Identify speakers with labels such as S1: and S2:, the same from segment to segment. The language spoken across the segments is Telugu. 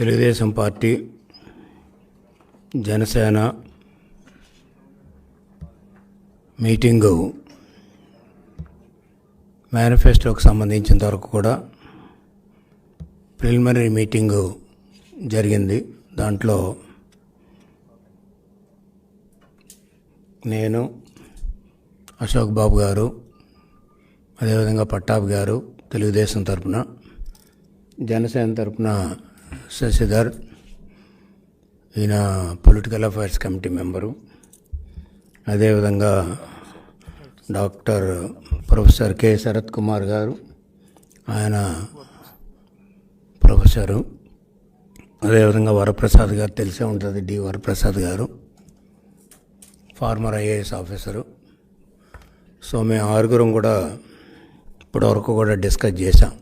S1: తెలుగుదేశం పార్టీ జనసేన మీటింగు మేనిఫెస్టోకి సంబంధించినంత వరకు కూడా ప్రిలిమినరీ మీటింగు జరిగింది. దాంట్లో నేను అశోక్ బాబు గారు అదేవిధంగా పట్టాభి గారు తెలుగుదేశం తరపున జనసేన తరపున శశిధర్ ఈయన పొలిటికల్ అఫైర్స్ కమిటీ మెంబరు అదేవిధంగా doctor professor K. Sarath Kumar garu ఆయన ప్రొఫెసరు. అదేవిధంగా వరప్రసాద్ గారు తెలిసే ఉంటుంది డి. వరప్రసాద్ గారు. Farmer IAS officer. సో మేము ఆరుగురం కూడా ఇప్పటివరకు కూడా డిస్కస్ చేశాం.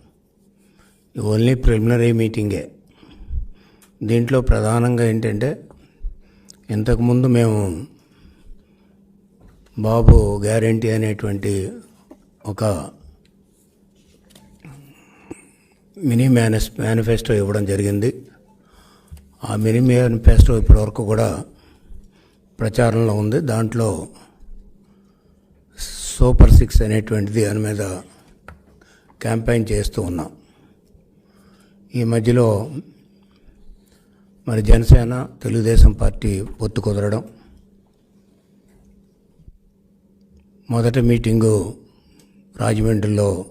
S1: ఓన్లీ ప్రిలిమినరీ మీటింగే. దీంట్లో ప్రధానంగా ఏంటంటే ఇంతకుముందు మేము బాబు గ్యారంటీ అనేటువంటి ఒక మినీ మేనిస్ మేనిఫెస్టో ఇవ్వడం జరిగింది. ఆ మినీ మేనిఫెస్టో ఇప్పటివరకు కూడా ప్రచారంలో ఉంది. దాంట్లో సూపర్ సిక్స్ అనేటువంటిది దాని మీద క్యాంపెయిన్ చేస్తూ ఉన్నాం. ఈ మధ్యలో మరి జనసేన తెలుగుదేశం పార్టీ పొత్తు కుదరడం. మొదటి మీటింగు రాజమండ్రిలో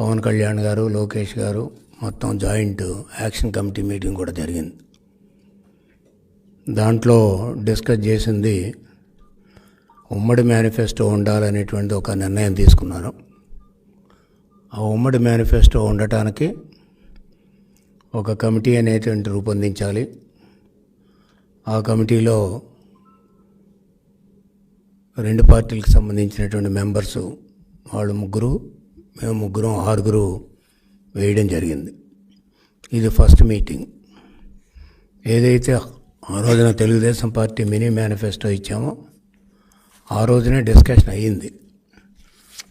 S1: పవన్ కళ్యాణ్ గారు లోకేష్ గారు మొత్తం జాయింట్ యాక్షన్ కమిటీ మీటింగ్ కూడా జరిగింది. దాంట్లో డిస్కస్ చేసింది ఉమ్మడి మేనిఫెస్టో ఉండాలనేటువంటి ఒక నిర్ణయం తీసుకున్నారు. ఆ ఉమ్మడి మేనిఫెస్టో ఉండటానికి ఒక కమిటీ అనేటువంటి రూపొందించాలి. ఆ కమిటీలో రెండు పార్టీలకు సంబంధించినటువంటి మెంబర్స్ వాళ్ళు ముగ్గురు మేము ముగ్గురం ఆరుగురు వేయడం జరిగింది. ఇది ఫస్ట్ మీటింగ్. ఏదైతే ఆ రోజున తెలుగుదేశం పార్టీ మినీ మేనిఫెస్టో ఇచ్చామో ఆ రోజునే డిస్కషన్ అయ్యింది.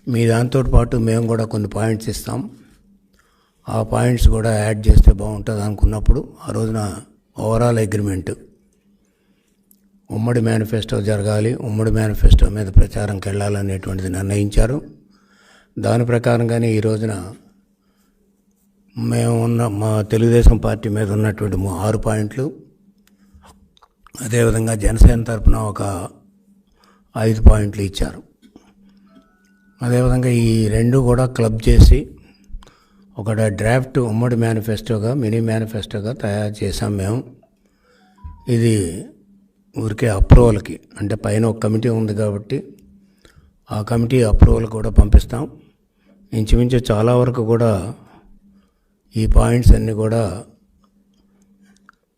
S1: మీ దాంతో పాటు మేము కూడా కొన్ని పాయింట్స్ ఇస్తాం. ఆ పాయింట్స్ కూడా యాడ్ చేస్తే బాగుంటుంది అనుకున్నప్పుడు ఆ రోజున ఓవరాల్ అగ్రిమెంట్. ఉమ్మడి మేనిఫెస్టో జరగాలి ఉమ్మడి మేనిఫెస్టో మీద ప్రచారంకి వెళ్ళాలనేటువంటిది నిర్ణయించారు. దాని ప్రకారంగానే ఈ రోజున మేము ఉన్న మా తెలుగుదేశం పార్టీ మీద ఉన్నటువంటి ఆరు పాయింట్లు అదేవిధంగా జనసేన తరఫున ఒక ఐదు పాయింట్లు ఇచ్చారు. అదేవిధంగా ఈ రెండు కూడా క్లబ్ చేసి ఒక డ్రాఫ్ట్ ఉమ్మడి మేనిఫెస్టోగా మినీ మేనిఫెస్టోగా తయారు చేసాం మేము. ఇది ఊరికే అప్రూవల్కి. అంటే పైన ఒక కమిటీ ఉంది కాబట్టి ఆ కమిటీ అప్రూవల్ కూడా పంపిస్తాం. ఇంచుమించు చాలా వరకు కూడా ఈ పాయింట్స్ అన్నీ కూడా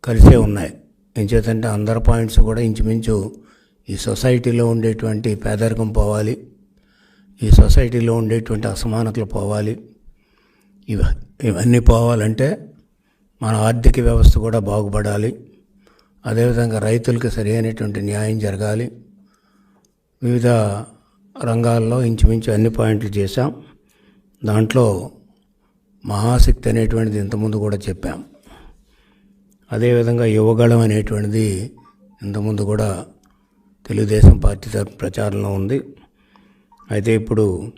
S1: కలిసే ఉన్నాయి. ఎంచేతంటే అందరి పాయింట్స్ కూడా ఇంచుమించు ఈ సొసైటీలో ఉండేటువంటి పేదరికం పోవాలి. ఈ సొసైటీలో ఉండేటువంటి అసమానతలు పోవాలి. ఇవ ఇవన్నీ పోవాలంటే మన ఆర్థిక వ్యవస్థ కూడా బాగుపడాలి. అదేవిధంగా రైతులకు సరైనటువంటి న్యాయం జరగాలి. వివిధ రంగాల్లో ఇంచుమించు అన్ని పాయింట్లు చేశాం. దాంట్లో మహాశక్తి అనేటువంటిది ఇంతకుముందు కూడా చెప్పాం. అదేవిధంగా యువగళం అనేటువంటిది ఇంతకుముందు కూడా తెలుగుదేశం పార్టీ ప్రచారంలో ఉంది. అయితే ఇప్పుడు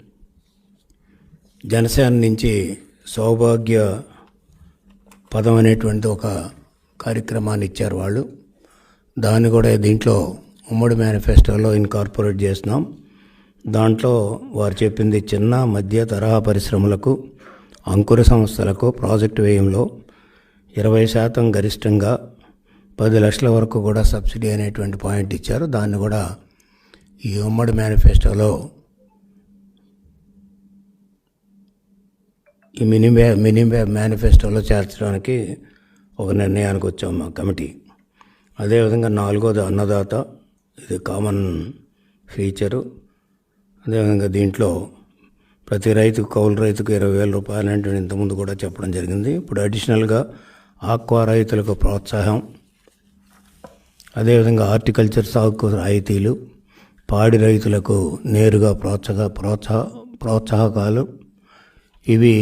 S1: జనసేన నుంచి సౌభాగ్య పదం అనేటువంటి ఒక కార్యక్రమాన్ని ఇచ్చారు వాళ్ళు. దాన్ని కూడా దీంట్లో ఉమ్మడి మేనిఫెస్టోలో ఇన్కార్పొరేట్ చేస్తున్నాం. దాంట్లో వారు చెప్పింది చిన్న మధ్య తరహా పరిశ్రమలకు అంకుర సంస్థలకు ప్రాజెక్టు వ్యయంలో ఇరవై శాతం గరిష్టంగా పది లక్షల వరకు కూడా సబ్సిడీ అనేటువంటి పాయింట్ ఇచ్చారు. దాన్ని కూడా ఈ ఉమ్మడి మేనిఫెస్టోలో ఈ మినీ మినిమే మినీ మేనిఫెస్టోలో చేర్చడానికి ఒక నిర్ణయానికి వచ్చాం మా కమిటీ. అదేవిధంగా నాలుగోది అన్నదాత ఇది కామన్ ఫీచరు. అదేవిధంగా దీంట్లో ప్రతి రైతుకు కౌలు రైతుకు ఇరవై వేల రూపాయలు అంటే ఇంతకుముందు కూడా చెప్పడం జరిగింది. ఇప్పుడు అడిషనల్గా ఆక్వా రైతులకు ప్రోత్సాహం. అదేవిధంగా హార్టికల్చర్ సాగుకు రాయితీలు. పాడి రైతులకు నేరుగా ప్రోత్సాహ ప్రోత్సాహ ప్రోత్సాహకాలు. ఇవి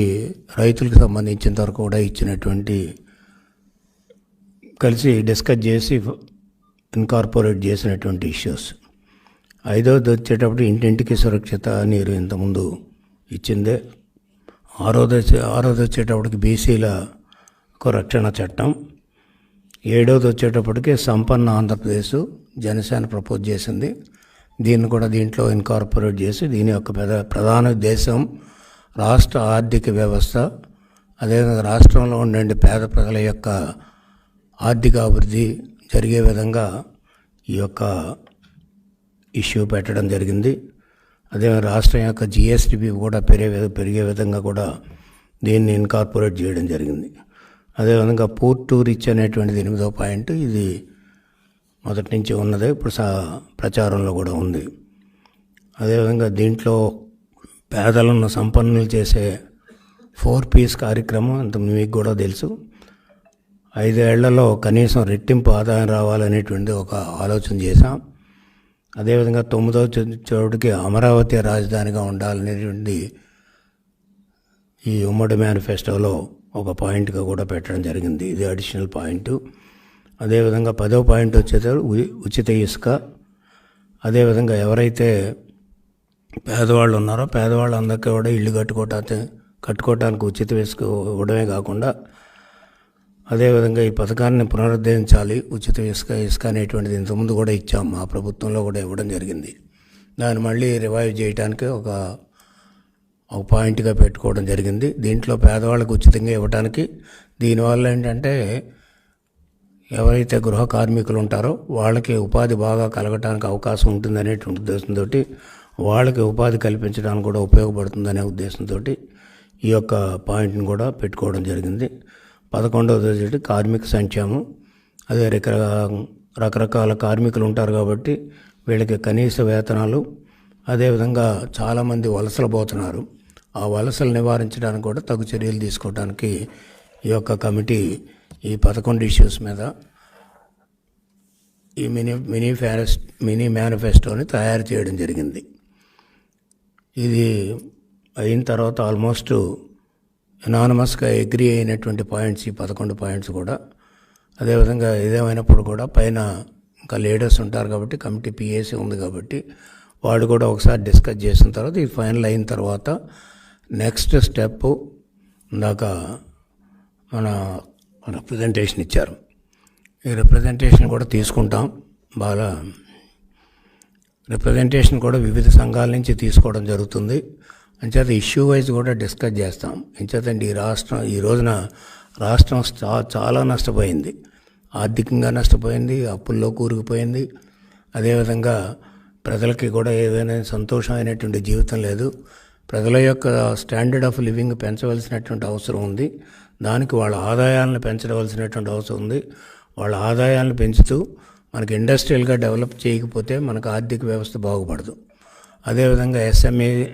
S1: రైతులకు సంబంధించినంత వరకు కూడా ఇచ్చినటువంటి కలిసి డిస్కస్ చేసి ఇన్కార్పొరేట్ చేసినటువంటి ఇష్యూస్. ఐదవది వచ్చేటప్పుడు ఇంటింటికి సురక్షిత నీరు ఇంతకుముందు ఇచ్చిందే. ఆరోది వచ్చే ఆరోది వచ్చేటప్పటికి బీసీలకు రక్షణ చట్టం. ఏడవది వచ్చేటప్పటికి సంపన్న ఆంధ్రప్రదేశ్ జనసేన ప్రపోజ్ చేసింది. దీన్ని కూడా దీంట్లో ఇన్కార్పొరేట్ చేసి దీని యొక్క పెద ప్రధాన ఉద్దేశం రాష్ట్ర ఆర్థిక వ్యవస్థ అదేవిధంగా రాష్ట్రంలో ఉండే పేద ప్రజల యొక్క ఆర్థిక అభివృద్ధి జరిగే విధంగా ఈ యొక్క ఇష్యూ పెట్టడం జరిగింది. అదే రాష్ట్రం యొక్క జిఎస్టిపి కూడా పెరిగే పెరిగే విధంగా కూడా దీన్ని ఇన్కార్పొరేట్ చేయడం జరిగింది. అదేవిధంగా పోర్ట్ టు రిచ్ అనేటువంటిది ఎనిమిదో పాయింట్ ఇది మొదటి నుంచి ఉన్నదే ఇప్పుడు సా ప్రచారంలో కూడా ఉంది. అదేవిధంగా దీంట్లో పేదలను సంపన్నులు చేసే ఫోర్ పీస్ కార్యక్రమం అంత మీకు కూడా తెలుసు. ఐదేళ్ళలో కనీసం రెట్టింపు ఆదాయం రావాలనేటువంటి ఒక ఆలోచన చేశాం. అదేవిధంగా తొమ్మిదవ చోటుకి అమరావతి రాజధానిగా ఉండాలనేటువంటి ఈ ఉమ్మడి మేనిఫెస్టోలో ఒక పాయింట్గా కూడా పెట్టడం జరిగింది. ఇది అడిషనల్ పాయింట్. అదేవిధంగా పదో పాయింట్ వచ్చేసరికి ఉచిత ఇసుక. అదేవిధంగా ఎవరైతే పేదవాళ్ళు ఉన్నారో పేదవాళ్ళందరికీ కూడా ఇల్లు కట్టుకోవటానికి కట్టుకోవటానికి ఉచిత ఇసుక ఇవ్వడమే కాకుండా అదేవిధంగా ఈ పథకాన్ని పునరుద్ధరించాలి ఉచిత ఇసుక ఇసుక అనేటువంటిది ఇంతకుముందు కూడా ఇచ్చాం మా ప్రభుత్వంలో కూడా ఇవ్వడం జరిగింది. దాన్ని మళ్ళీ రివైవ్ చేయడానికి ఒక ఒక పాయింట్గా పెట్టుకోవడం జరిగింది. దీంట్లో పేదవాళ్ళకు ఉచితంగా ఇవ్వడానికి దీనివల్ల ఏంటంటే ఎవరైతే గృహ కార్మికులు ఉంటారో వాళ్ళకి ఉపాధి బాగా కలగటానికి అవకాశం ఉంటుంది అనేటువంటి ఉద్దేశంతో వాళ్ళకి ఉపాధి కల్పించడానికి కూడా ఉపయోగపడుతుందనే ఉద్దేశంతో ఈ యొక్క పాయింట్ని కూడా పెట్టుకోవడం జరిగింది. పదకొండవ తేదీ కార్మిక సంక్షేమం. అదే రక రకరకాల కార్మికులు ఉంటారు కాబట్టి వీళ్ళకి కనీస వేతనాలు అదేవిధంగా చాలామంది వలసలు పోతున్నారు. ఆ వలసలు నివారించడానికి కూడా తగు చర్యలు తీసుకోవడానికి ఈ యొక్క కమిటీ ఈ పదకొండు ఇష్యూస్ మీద ఈ మినీ మినీ ఫారెస్ట్ మినీ మేనిఫెస్టోని తయారు చేయడం జరిగింది. ఇది అయిన తర్వాత ఆల్మోస్ట్ ఎనానమస్గా అగ్రి అయినటువంటి పాయింట్స్ ఈ పదకొండు పాయింట్స్ కూడా. అదేవిధంగా ఏదేమైనప్పుడు కూడా పైన ఇంకా లీడర్స్ ఉంటారు కాబట్టి కమిటీ పిఏసీ ఉంది కాబట్టి వాళ్ళు కూడా ఒకసారి డిస్కస్ చేసిన తర్వాత ఇది ఫైనల్ అయిన తర్వాత నెక్స్ట్ స్టెప్ ఇందాక మన రిప్రజెంటేషన్ ఇచ్చారు. ఈ రిప్రజెంటేషన్ కూడా తీసుకుంటాం. బాగా రిప్రజెంటేషన్ కూడా వివిధ సంఘాల నుంచి తీసుకోవడం జరుగుతుంది. అంచేత ఇష్యూ వైజ్ కూడా డిస్కస్ చేస్తాం. అంచేతండి ఈ రాష్ట్రం ఈ రోజున రాష్ట్రం చా- చాలా నష్టపోయింది. ఆర్థికంగా నష్టపోయింది అప్పుల్లో కూరుకుపోయింది. అదేవిధంగా ప్రజలకి కూడా ఏదైనా సంతోషమైనటువంటి జీవితం లేదు. ప్రజల యొక్క స్టాండర్డ్ ఆఫ్ లివింగ్ పెంచవలసినటువంటి అవసరం ఉంది. దానికి వాళ్ళ ఆదాయాలను పెంచవలసినటువంటి అవసరం ఉంది. వాళ్ళ ఆదాయాలను పెంచుతూ మనకి ఇండస్ట్రియల్గా డెవలప్ చేయకపోతే మనకు ఆర్థిక వ్యవస్థ బాగుపడదు. అదేవిధంగా ఎస్ఎంఈ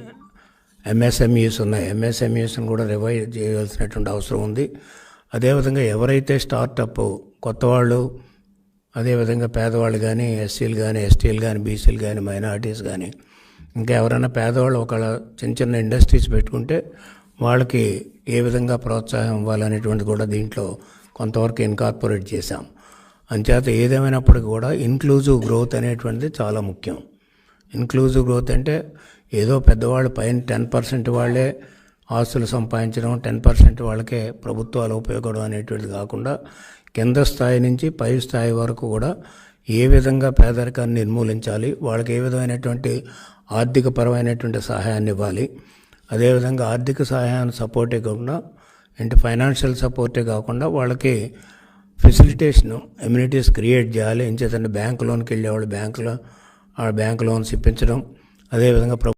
S1: ఎంఎస్ఎంఈస్ ఉన్నాయి. ఎంఎస్ఎంఈస్ని కూడా రివైవ్ చేయవలసినటువంటి అవసరం ఉంది. అదేవిధంగా ఎవరైతే స్టార్టప్ కొత్త వాళ్ళు అదేవిధంగా పేదవాళ్ళు కానీ ఎస్సీలు కానీ ఎస్టీలు కానీ బీసీలు కానీ మైనారిటీస్ కానీ ఇంకా ఎవరైనా పేదవాళ్ళు ఒక చిన్న చిన్న ఇండస్ట్రీస్ పెట్టుకుంటే వాళ్ళకి ఏ విధంగా ప్రోత్సాహం ఇవ్వాలనేటువంటి కూడా దీంట్లో కొంతవరకు ఇన్కార్పొరేట్ చేశాం. అంచేత ఏదేమైనప్పటికీ కూడా ఇన్క్లూజివ్ గ్రోత్ అనేటువంటిది చాలా ముఖ్యం. ఇన్క్లూజివ్ గ్రోత్ అంటే ఏదో పెద్దవాళ్ళు పైన టెన్ పర్సెంట్ వాళ్ళే ఆస్తులు సంపాదించడం టెన్ పర్సెంట్ వాళ్ళకే ప్రభుత్వాలు ఉపయోగపడడం అనేటువంటిది కాకుండా కింద స్థాయి నుంచి పై స్థాయి వరకు కూడా ఏ విధంగా పేదరికాన్ని నిర్మూలించాలి వాళ్ళకి ఏ విధమైనటువంటి ఆర్థిక పరమైనటువంటి సహాయాన్ని ఇవ్వాలి అదేవిధంగా ఆర్థిక సహాయాన్ని సపోర్టే కాకుండా అంటే ఫైనాన్షియల్ సపోర్టే కాకుండా వాళ్ళకి ఫెసిలిటేషను ఎమ్యూనిటీస్ క్రియేట్ చేయాలి. ఏం చేతంటే బ్యాంక్ లోన్కి వెళ్ళేవాళ్ళు బ్యాంకులో ఆ బ్యాంక్ లోన్స్ ఇప్పించడం. అదేవిధంగా ప్రభు